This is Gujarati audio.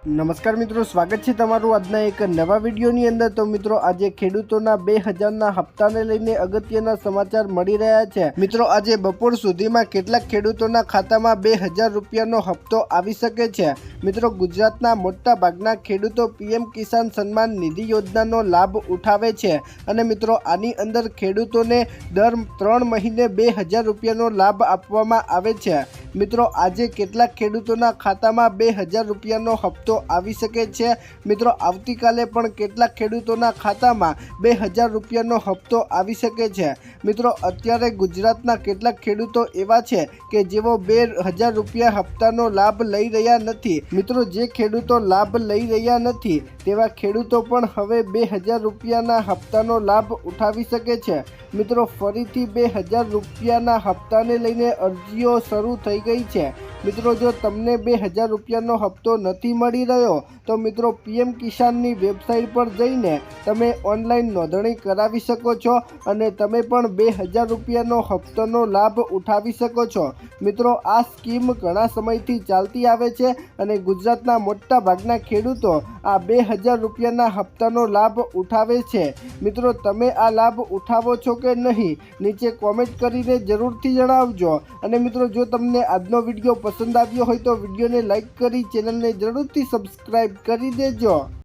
નમસ્કાર મિત્રો, સ્વાગત છે તમારું આજના એક નવા વિડીયોની અંદર. તો મિત્રો, આજે ખેડૂતોના બે હજારના હપ્તાને લઈને અગત્યના સમાચાર મળી રહ્યા છે. મિત્રો, આજે બપોર સુધીમાં કેટલાક ખેડૂતોના ખાતામાં બે હજાર રૂપિયાનો હપ્તો આવી શકે છે. મિત્રો, ગુજરાતના મોટા ભાગના ખેડૂતો પીએમ કિસાન સન્માન નિધિ યોજનાનો લાભ ઉઠાવે છે. અને મિત્રો, આની અંદર ખેડૂતોને દર ત્રણ મહિને બે હજાર રૂપિયાનો લાભ આપવામાં આવે છે. મિત્રો, આજે કેટલાક ખેડૂતોના ખાતામાં બે હજાર રૂપિયાનો હપ્તો આવી શકે છે. મિત્રો, આવતીકાલે પણ કેટલાક ખેડૂતોના ખાતામાં બે હજાર રૂપિયાનો હપ્તો આવી શકે છે. મિત્રો, અત્યારે ગુજરાતના કેટલાક ખેડૂતો એવા છે કે જેઓ બે હજાર રૂપિયા હપ્તાનો લાભ લઈ રહ્યા નથી. મિત્રો, જે ખેડૂતો લાભ લઈ રહ્યા નથી, તેવા ખેડૂતો પણ હવે બે હજાર રૂપિયાના હપ્તાનો લાભ ઉઠાવી શકે છે. મિત્રો, ફરીથી બે હજાર રૂપિયાના હપ્તાને લઈને અરજીઓ શરૂ થઈ ગઈ છે. મિત્રો, જો તમને બે હજાર રૂપિયાનો હપ્તો નથી મળી રહ્યો, તો મિત્રો, પીએમ કિસાનની વેબસાઇટ પર જઈને તમે ઓનલાઈન નોંધણી કરાવી શકો છો અને તમે પણ બે હજાર રૂપિયાનો હપ્તાનો લાભ ઉઠાવી શકો છો. મિત્રો, આ સ્કીમ ઘણા સમયથી ચાલતી આવે છે અને ગુજરાતના મોટા ભાગના ખેડૂતો આ બે હજાર રૂપિયાના હપ્તાનો લાભ ઉઠાવે છે. મિત્રો, તમે આ લાભ ઉઠાવો છો કે નહીં, નીચે કોમેન્ટ કરીને જરૂરથી જણાવજો. અને મિત્રો, જો તમને આજનો વીડિયો પસંદ આવ્યો હોય તો વિડીયોને લાઇક કરી, ચેનલને જરૂરથી સબસ્ક્રાઈબ કરી દેજો.